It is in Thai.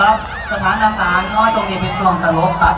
ครับ สถานต่างๆก็จยตรงนี้เป็นช่วงตลกตัด